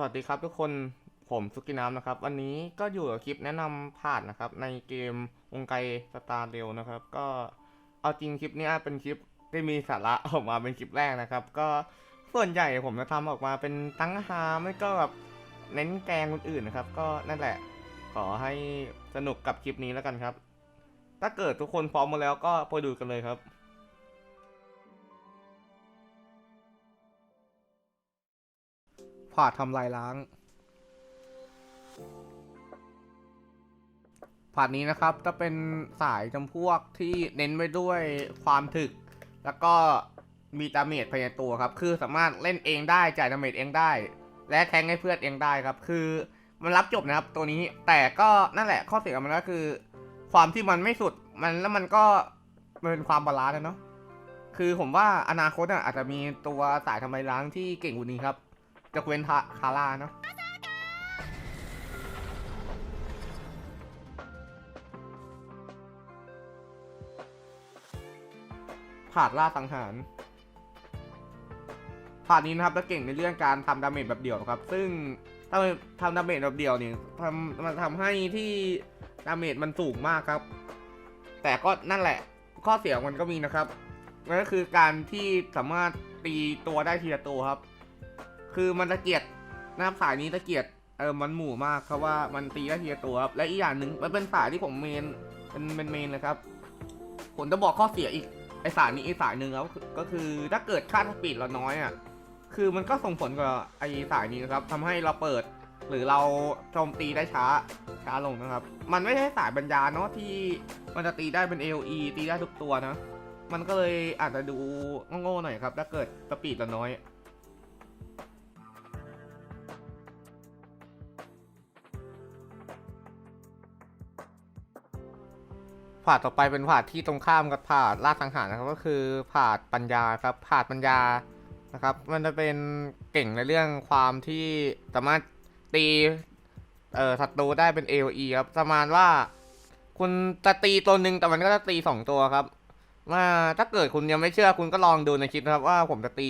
สวัสดีครับทุกคนผมสุกิน้ำนะครับ วันนี้ก็อยู่กับคลิปแนะนำผ่านนะครับ ในเกมวงไกสตาร์เรลนะครับ ก็เอาจริงคลิปนี้เป็นคลิปที่มีสาระออกมาเป็นคลิปแรกนะครับ ก็ส่วนใหญ่ผมจะทำออกมาเป็นตั้งฮาไม่ก็แบบเน้นแกงคนอื่นนะครับ ก็นั่นแหละขอให้สนุกกับคลิปนี้แล้วกันครับ ถ้าเกิดทุกคนพร้อมมาแล้วก็ไปดูกันเลยครับ ผ่าทำลายล้างผ่านนี้นะครับจะเป็นสายจำพวกที่เน้นไว้ด้วยความถึก แล้วก็มีดาเมจภายในตัวครับ คือสามารถเล่นเองได้จ่ายดาเมจเองได้ และแทงให้เพื่อนเองได้ครับ คือมันรับจบนะครับตัวนี้แต่ก็นั่นแหละข้อเสียของมันก็คือ ความที่มันไม่สุดมันแล้วมันก็มันเป็นความบาลานซ์นะเนาะคือผมว่าอนาคตอะอาจจะมีตัวสายทำลายล้างที่เก่งกว่านี้ครับ จะเว้นคาร่าเนาะผาดล่าสังหารผาดนี้นะครับจะเก่งในเรื่องการทำดาเมจแบบเดี่ยวครับ ซึ่งถ้าทำดาเมจแบบเดี่ยวเนี่ยทำมันทำให้ที่ดาเมจมันสูงมากครับ แต่ก็นั่นแหละ ข้อเสียของมันก็มีนะครับนั่นก็คือการที่สามารถตีตัวได้ทีละตัวครับ คือมันตะเกียดนะครับสายนี้ตะเกียดเออมันหมู่มากครับว่ามันตีได้ทีละตัวครับและอีกอย่างหนึ่งมันเป็นสายที่ผมเมนเป็นเป็นเมนเลยครับผมจะบอกข้อเสียอีกไอสายนี้ไอสายหนึ่งแล้วก็คือถ้าเกิดค่าสปีดเราน้อยอะคือมันก็ส่งผลกับไอสายนี้นะครับทำให้เราเปิด หรือเราโจมตีได้ช้าช้าลงนะครับ มันไม่ใช่สายบรรยาเนาะที่มันจะตีได้เป็น AOE ตีได้ทุกตัวนะ มันก็เลยอาจจะดูโง่ๆหน่อยครับ ถ้าเกิดสปีดเราน้อย ผ่าต่อไปเป็นผ่าที่ตรงข้ามกับผ่าล่าสังหารนะครับ ก็คือผ่าปัญญาครับผ่าปัญญานะครับ มันจะเป็นเก่งในเรื่องความที่สามารถตีเอ่อศัตรูได้เป็น AOE ครับประมาณว่า คุณจะตีตัวหนึ่งแต่มันก็จะตีสองตัวครับว่าถ้าเกิดคุณยังไม่เชื่อคุณก็ลองดูในคลิปนะครับ ว่าผมจะตี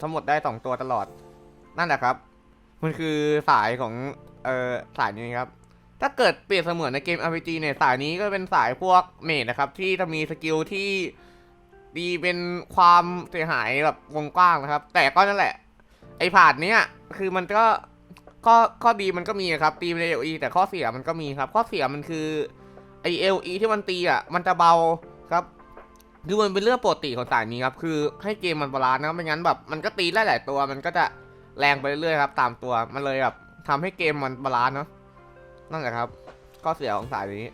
ทั้งหมดได้สองตัวตลอด นั่นแหละครับ มันคือสายของเอ่อสายนี้ครับ ถ้าเกิดเปรียบเสมือนในเกม RPG เนี่ยสายนี้ก็เป็นสายพวกเมจนะครับ ที่จะมีสกิลที่ดีเป็นความเสียหายแบบวงกว้างนะครับ แต่ก็นั่นแหละ ไอ้ผาดเนี้ยคือมันก็ข้อข้อดีมันก็มีครับตีเป็น AOE แต่ข้อเสียมันก็มีครับ ข้อเสียมันคือไอ LE ที่มันตีอะมันจะเบาครับคือมันเป็นเรื่องปกติของสายนี้ครับ คือให้เกมมันบาลานซ์นะไม่งั้นแบบมันก็ตีได้หลายตัว มันก็จะแรงไปเรื่อยๆครับ ตามตัวมันเลยแบบทำให้เกมมันบาลานซ์เนาะ นั่นแหละครับ ข้อเสียของสายนี้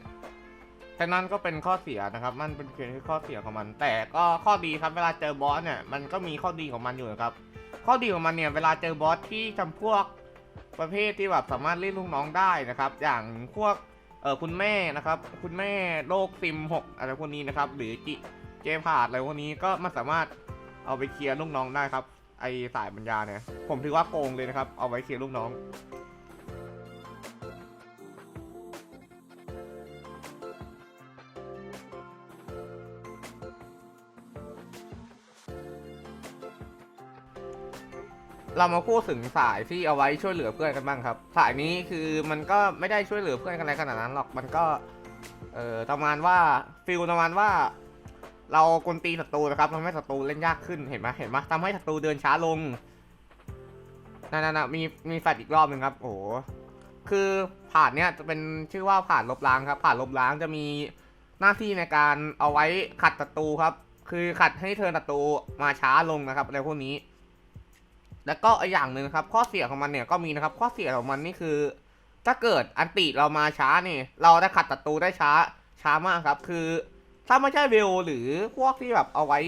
แค่นั้นก็เป็นข้อเสียนะครับ มันเป็นเพียงแค่ข้อเสียของมัน แต่ก็ข้อดีครับเวลาเจอบอสเนี่ยมันก็มีข้อดีของมันอยู่นะครับ ข้อดีของมันเนี่ยเวลาเจอบอสที่จำพวกประเภทที่แบบสามารถเล่นลูกน้องได้นะครับ อย่างพวกเออคุณแม่นะครับ คุณแม่โรคซิมหกอะไรพวกนี้นะครับ หรือจิเจพาดอะไรพวกนี้ก็มันสามารถเอาไปเคลียร์ลูกน้องได้ครับ ไอสายปัญญาเนี่ย ผมถือว่าโกงเลยนะครับ เอาไว้เคลียร์ลูกน้อง เรามาพูดถึงสายที่เอาไว้ช่วยเหลือเพื่อนกันบ้างครับ สายนี้คือมันก็ไม่ได้ช่วยเหลือเพื่อนกันอะไรขนาดนั้นหรอกมันก็ เอ่อประมาณว่าฟิลประมาณว่า เรากลตีศัตรูนะครับทำให้ศัตรูเล่นยากขึ้นเห็นไหมเห็นไหมทำให้ศัตรูเดินช้าลงนั่นๆมีมีแฟลชอีกรอบหนึ่งครับ โอ้โหคือผ่านเนี้ยจะเป็นชื่อว่าผ่านลบล้างครับ ผ่านลบล้างจะมีหน้าที่ในการเอาไว้ขัดศัตรูครับ คือขัดให้เทินศัตรูมาช้าลงนะครับอะไรพวกนี้ แล้วก็อีกอย่างหนึ่งครับ ข้อเสียของมันเนี่ยก็มีนะครับ ข้อเสียของมันนี่คือ ถ้าเกิดอันติเรามาช้าเนี่ยเราได้ขัดศัตรูได้ช้าช้ามากครับ คือ ถ้าไม่ใช่เวลหรือพวกที่แบบเอาไว้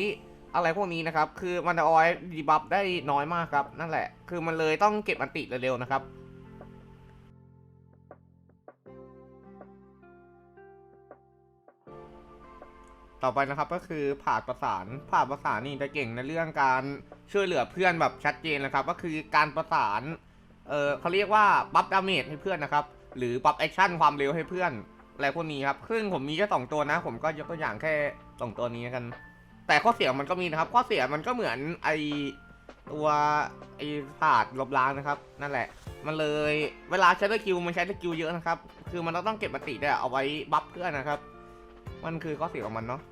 อะไรพวกนี้นะครับ คือมันจะเอาไว้ดีบัฟได้น้อยมากครับ นั่นแหละ คือมันเลยต้องเก็บอันติเร็วๆนะครับ ต่อไปนะครับก็คือผ่าประสานผ่าประสานนี่จะเก่งในเรื่องการช่วยเหลือเพื่อนแบบชัดเจนนะครับ ก็คือการประสานเออเขาเรียกว่าบัฟดาเมจให้เพื่อนนะครับ หรือบัฟแอคชั่นความเร็วให้เพื่อนอะไรพวกนี้ครับซึ่งผมมีแค่สองตัวนะ ผมก็ยกตัวอย่างแค่สองตัวนี้กัน แต่ข้อเสียมันก็มีนะครับ ข้อเสียมันก็เหมือนไอตัวไอ้ผาดลบล้างนะครับ นั่นแหละ มันเลยเวลาใช้สกิลมันใช้สกิลเยอะนะครับ คือมันต้องเก็บปฏิด้วยเอาไว้บัฟเพื่อนนะครับ มันคือข้อเสียของมันเนาะ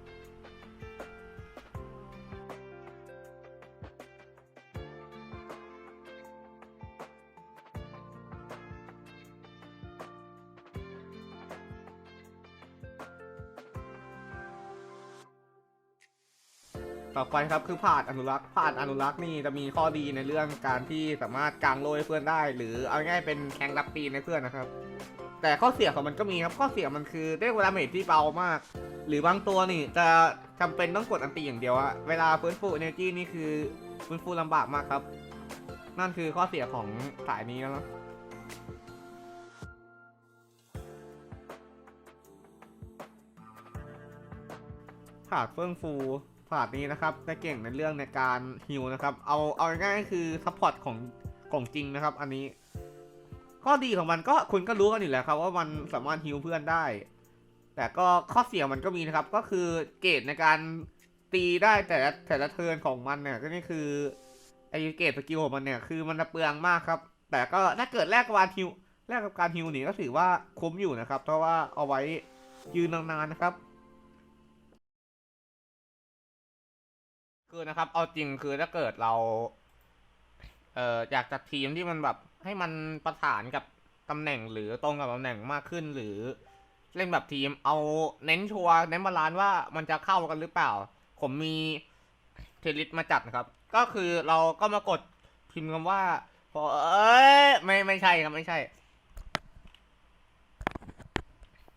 ต่อไปครับคือผาดอนุรักษ์ผาดอนุรักษ์นี่จะมีข้อดีในเรื่องการที่สามารถกางโลให้เพื่อนได้ หรือเอาง่ายๆเป็นแทงรับตีให้เพื่อนนะครับ แต่ข้อเสียของมันก็มีครับ ข้อเสียมันคือได้เวลาเมจที่เบามาก หรือบางตัวนี่จะจำเป็นต้องกดอันตีอย่างเดียวอะเวลาฟื้นฟูเอเนจีนี่คือฟื้นฟูลำบากมากครับ นั่นคือข้อเสียของสายนี้แล้วนะผาดเฟื่องฟูผาดนี้นะครับจะเก่งในเรื่องในการฮิวนะครับ เอาเอาง่ายๆคือซัพพอร์ตของของจริงนะครับ อันนี้ ข้อดีของมันก็คุณก็รู้กันอยู่แล้วครับว่ามันสามารถฮิวเพื่อนได้ แต่ก็ข้อเสียมันก็มีนะครับ ก็คือเกรดในการตีได้แต่ละแต่ละเทิร์นของมันเนี่ยก็นี่คือไอเกรดสกิลของมันเนี่ยคือมันจะเปลืองมากครับ แต่ก็ถ้าเกิดแลกกับการฮิวแลกกับการฮิวนี่ก็ถือว่าคุ้มอยู่นะครับ เพราะว่าเอาไว้ยืนนานๆนะครับคือนะครับ เอาจริงคือถ้าเกิดเรา เอ่ออยากจัดทีมที่มันแบบ ให้มันประสานกับตำแหน่งหรือตรงกับตำแหน่งมากขึ้นหรือเล่นแบบทีมเอาเน้นชัวร์เน้นบาลานซ์ว่ามันจะเข้ากันหรือเปล่า ผมมีเทลิสมาจัดนะครับ ก็คือเราก็มากดพิมพ์คำว่าพอเอ้ยไม่ไม่ใช่ครับไม่ใช่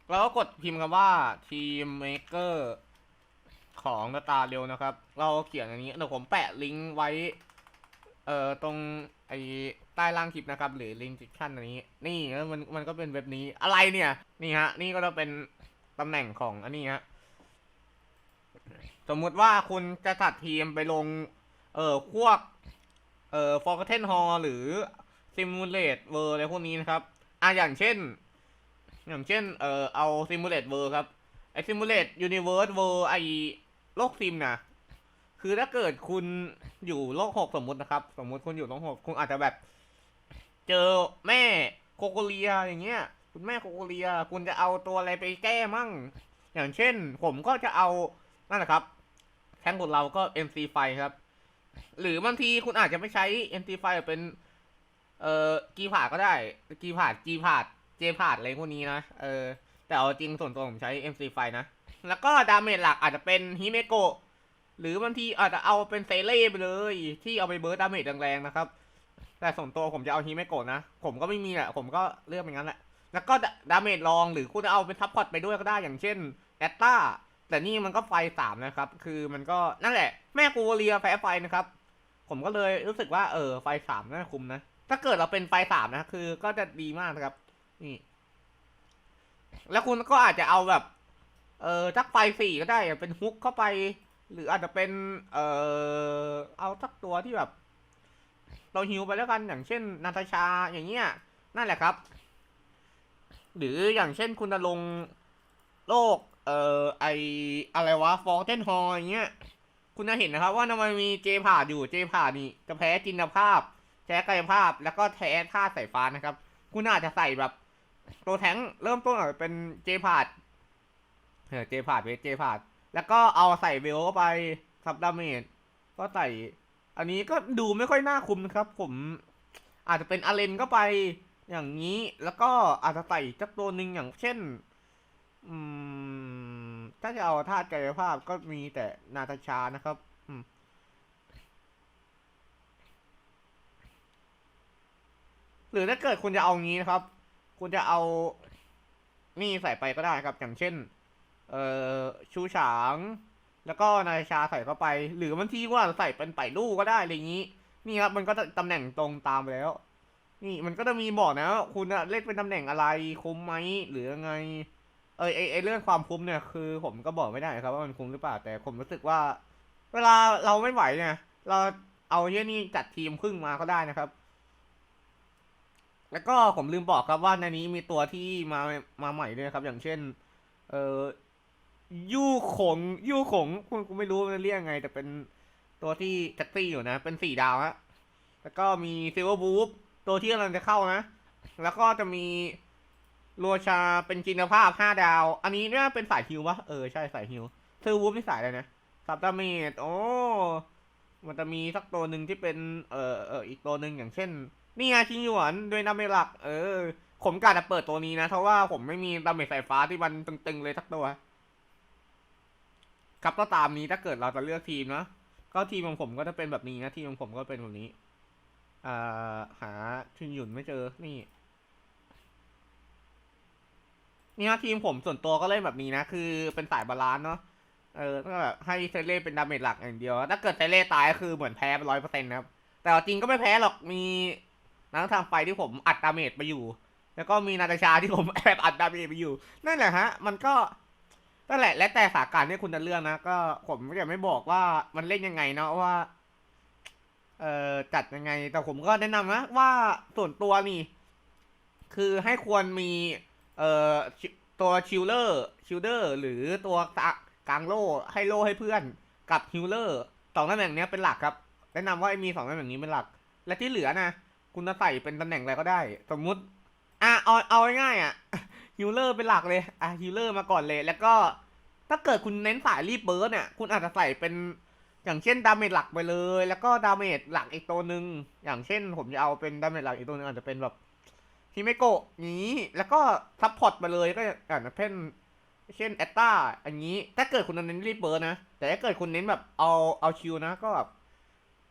เราก็กดพิมพ์คำว่าทีมเมเกอร์ของสตาเร็วนะครับ เราเขียนอันนี้เดี๋ยวผมแปะลิงก์ไว้ เอ่อตรงไอ ใต้ล่างคลิปนะครับหรือลิงก์ดิสชั่นอันนี้ นี่มันมันก็เป็นเว็บนี้อะไรเนี่ย นี่ฮะ นี่ก็จะเป็นตำแหน่งของอันนี้ฮะสมมุติว่าคุณจะจัดทีมไปลง เอ่อพวก เอ่อฟอร์เทนฮอลหรือซิมูเลตเวอร์อะไรพวกนี้นะครับอะอย่างเช่น อย่างเช่น เอ่อเอาซิมูเลตเวอร์ครับไอซิมูเลตยูนิเวิร์สเวอร์ไอโลกซิมนะคือถ้าเกิดคุณอยู่โลกหกสมมุตินะครับ สมมุติคุณอยู่โลกหกคุณอาจจะแบบ เจอแม่โคโคเลียอย่างเงี้ย คุณแม่โคโคเลีย คุณจะเอาตัวอะไรไปแก้มั่ง อย่างเช่น ผมก็จะเอานั่นแหละครับแทงของเราก็ MC ไฟครับ หรือบางทีคุณอาจจะไม่ใช้ MC ไฟเป็นเอ่อกีผาดก็ได้ กีผาดกีผาดเจผาดอะไรพวกนี้นะ เออ แต่เอาจริงส่วนตัวผมใช้ MC ไฟนะ แล้วก็ดาเมจหลักอาจจะเป็นฮิเมโกะหรือบางทีอาจจะเอาเป็นเซเล่ไปเลย ที่เอาไปเบิร์ดดาเมจแรงๆนะครับ แต่ส่วนตัวผมจะเอาฮิเมโกะนะ ผมก็ไม่มีแหละ ผมก็เลือกเป็นงั้นแหละ แล้วก็ดาเมจรองหรือคุณจะเอาเป็นซัพพอร์ตไปด้วยก็ได้อย่างเช่นแอตตาแต่นี่มันก็ไฟสามนะครับ คือมันก็นั่นแหละ แม่กูเรียแพ้ไฟนะครับ ผมก็เลยรู้สึกว่าเออไฟสามน่าคุ้มนะ ถ้าเกิดเราเป็นไฟสามนะคือก็จะดีมากนะครับ นี่ แล้วคุณก็อาจจะเอาแบบ เออจักไฟสี่ก็ได้เป็นฮุกเข้าไป หรืออาจจะเป็น เออเอาสักตัวที่แบบ เราฮิวไปแล้วกันอย่างเช่นนาตาชาอย่างเงี้ยนั่นแหละครับ หรืออย่างเช่นคุณจะลงโลกเอ่อไออะไรวะฟอร์เทนฮอลอย่างเงี้ยคุณจะเห็นนะครับว่ามันมีเจผ่าอยู่เจผ่านี่จะแพ้จินภาพแพ้กายภาพแล้วก็แพ้ท่าสายฟ้านะครับ คุณอาจจะใส่แบบตัวแทงเริ่มต้นเป็นเจผ่าเออเจผ่าเวทเจผ่าแล้วก็เอาใส่เวลเข้าไปซับดาเมจก็ใส่ อันนี้ก็ดูไม่ค่อยน่าคุ้มนะครับ ผมอาจจะเป็นอาเลนก็ไปอย่างนี้แล้วก็อาจจะใส่จักตัวหนึ่งอย่างเช่น อืม ถ้าจะเอาธาตุกายภาพก็มีแต่นาตาชานะครับอืมหรือถ้าเกิดคุณจะเอางี้นะครับ คุณจะเอานี่ใส่ไปก็ได้ครับ อย่างเช่น เอ่อ ชูฉาง แล้วก็นาชาใส่เข้าไป หรือบางทีว่าใส่เป็นไปลู่ก็ได้อะไรอย่างนี้ นี่ครับมันก็จะตำแหน่งตรงตามไปแล้ว นี่มันก็จะมีบอกนะว่าคุณเล่นเป็นตำแหน่งอะไรคุ้มไหมหรือยังไง เออไอไอเรื่องความคุ้มเนี่ยคือ ผมก็บอกไม่ได้ครับว่ามันคุ้มหรือเปล่าแต่ผมรู้สึกว่า เวลาเราไม่ไหวเนี่ย เราเอาเยี่ยนี่จัดทีมครึ่งมาก็ได้นะครับ แล้วก็ผมลืมบอกครับว่าในนี้มีตัวที่มามาใหม่ด้วยครับ อย่างเช่น เออ ยู่ขงยู่ขงคุณกูไม่รู้มันเรียกไง แต่เป็นตัวที่แท็กซี่อยู่นะ เป็นสี่ดาวฮะแล้วก็มีซิลเวอร์บูฟตัวที่กำลังจะเข้านะ แล้วก็จะมีโรชาเป็นจินภาพห้าดาว อันนี้เนี่ยเป็นสายฮิวปะเออใช่สายฮิวซิลเวอร์บูฟนี่สายอะไรนะซับดาเมจโอ้มันจะมีสักตัวหนึ่งที่เป็นเอ่อเอออีกตัวหนึ่งอย่างเช่น นี่ไงชิงหยวนด้วยดาเมจหลัก เออผมกะจะเปิดตัวนี้นะเพราะว่าผมไม่มีดาเมจสายฟ้าที่มันตึงๆเลยสักตัว ครับก็ตามนี้ถ้าเกิดเราจะเลือกทีมนะก็ทีมของผมก็จะเป็นแบบนี้นะทีมของผมก็เป็นแบบนี้อ่าหาชิงหยุนไม่เจอนี่นี่นะทีมผมส่วนตัวก็เล่นแบบนี้นะ คือเป็นสายบาลานซ์เนาะเออก็แบบให้เซเล่เป็นดาเมจหลักอย่างเดียว ถ้าเกิดเซเล่ตายก็คือเหมือนแพ้ไปร้อยเปอร์เซ็นต์นะครับ แต่จริงก็ไม่แพ้หรอกมีนักทางไฟที่ผมอัดดาเมจไปอยู่ แล้วก็มีนาตาชาที่ผมแอบอัดดาเมจไปอยู่ นั่นแหละฮะ มันก็ นั่นแหละ และแต่สถานการที่คุณจะเลือกนะ ก็ผมจะไม่บอกว่ามันเล่นยังไงเนาะว่า เอ่อจัดยังไง แต่ผมก็แนะนำนะว่าส่วนตัวนี่ คือให้ควรมี เอ่อตัวชิลเลอร์ชิลเดอร์ หรือตัวกะกลางโล่ให้โล่ให้เพื่อน กับฮิลเลอร์สองตำแหน่งนี้เป็นหลักครับ แนะนำว่ามีสองตำแหน่งนี้เป็นหลัก และที่เหลือนะคุณจะใส่เป็นตำแหน่งอะไรก็ได้ สมมุติ อะเอาเอาง่ายๆอะ ฮิลเลอร์เป็นหลักเลย อะฮิลเลอร์มาก่อนเลย แล้วก็ถ้าเกิดคุณเน้นสายรีบเบิร์ดเนี่ย คุณอาจจะใส่เป็นอย่างเช่นดาเมจหลักไปเลย แล้วก็ดาเมจหลักอีกตัวหนึ่งอย่างเช่น ผมจะเอาเป็นดาเมจหลักอีกตัวหนึ่งอาจจะเป็นแบบฮิเมโกะนี้ แล้วก็ซัพพอร์ตไปเลยก็อย่างเช่นเช่นแอตตาอันนี้ ถ้าเกิดคุณเน้นรีบเบิร์ดนะ แต่ถ้าเกิดคุณเน้นแบบเอาเอาชิวนะ ก็แบบ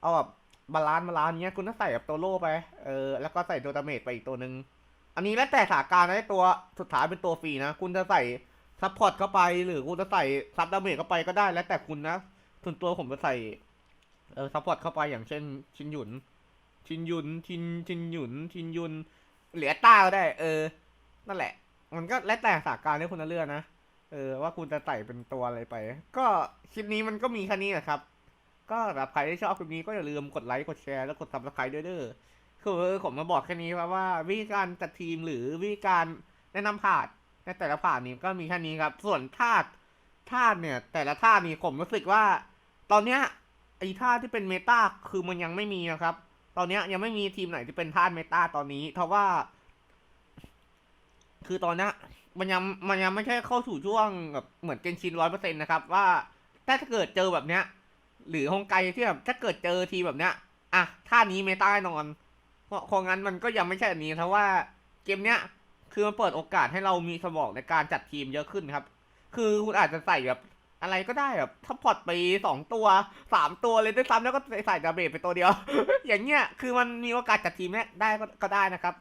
เอาแบบบาลานซ์บาลานซ์เนี้ยคุณต้องใส่แบบตัวโล่ไป เออ แล้วก็ใส่ตัวดาเมจไปอีกตัวหนึ่ง อันนี้แล้วแต่สถานการณ์นะตัวสุดท้ายเป็นตัวฟรีนะ คุณจะใส่ซัพพอร์ตเข้าไป หรือคุณจะใส่ซับดาเมจเข้าไปก็ได้แล้วแต่คุณนะส่วนตัวผมจะใส่เออซัพพอร์ตเข้าไปอย่างเช่น ชินหยุน ชินหยุนชินชินหยุนชินยุนเหลือต้าก็ได้ เออ นั่นแหละ มันก็แล้วแต่สถานการณ์ที่คุณจะเลือกนะเออว่าคุณจะใส่เป็นตัวอะไรไป ก็คลิปนี้มันก็มีแค่นี้แหละครับ ก็สำหรับใครที่ชอบคลิปนี้ก็อย่าลืมกดไลค์กดแชร์แล้วกด subscribe ด้วยเด้อ คือผมมาบอกแค่นี้ครับว่าวิธีการจัดทีมหรือวิธีการแนะนำผาดในแต่ละผาดนี้ก็มีแค่นี้ครับ ส่วนธาตุธาตุเนี่ย แต่ละธาตุนี่ผมรู้สึกว่า ตอนเนี้ยไอ้ธาตุที่เป็นเมตาคือมันยังไม่มีนะครับ ตอนเนี้ยยังไม่มีทีมไหนที่เป็นธาตุเมตาตอนนี้เพราะว่า คือตอนนี้มันยังมันยังไม่ใช่เข้าสู่ช่วงแบบเหมือนเกนชินร้อยเปอร์เซ็นต์นะครับ ว่าถ้าเกิดเจอแบบเนี้ย หรือฮงไกที่แบบถ้าเกิดเจอทีแบบเนี้ยอะท่านี้เมตาแน่นอน เพราะคงงั้นมันก็ยังไม่ใช่อันนี้เพราะว่าเกมเนี้ยคือมันเปิดโอกาสให้เรามีสมองในการจัดทีมเยอะขึ้นครับ คือคุณอาจจะใส่แบบอะไรก็ได้แบบถ้าพอร์ตไปสองตัวสามตัวเลยด้วยซ้ำแล้วก็ใส่ดาเมจไปตัวเดียว อย่างเงี้ยคือมันมีโอกาสจัดทีมได้ก็ก็ได้นะครับ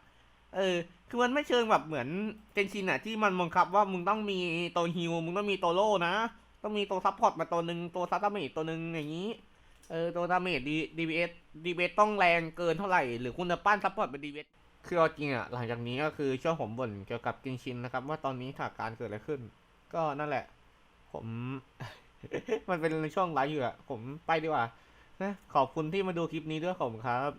เออ คือมันไม่เชิงแบบเหมือนเจนชินอะที่มันบังคับว่ามึงต้องมีตัวฮิวมึงต้องมีตัวโล่นะ ต้องมีตัวซัพพอร์ตมาตัวหนึ่งตัวซัตเตอร์เมจตัวหนึ่งอย่างนี้ เออตัวดาเมจดีดีเอสดีเอสต้องแรงเกินเท่าไหร่ หรือคุณจะปั้นซัพพอร์ตเป็นดีเอสคือจริงอะหลังจากนี้ก็คือช่วงผมบ่นเกี่ยวกับกินชินนะครับ ว่าตอนนี้สถานการณ์เกิดอะไรขึ้น ก็นั่นแหละ ผม มันเป็นช่วงไลฟ์อยู่อะผมไปดีกว่านะขอบคุณที่มาดูคลิปนี้ด้วยผมครับ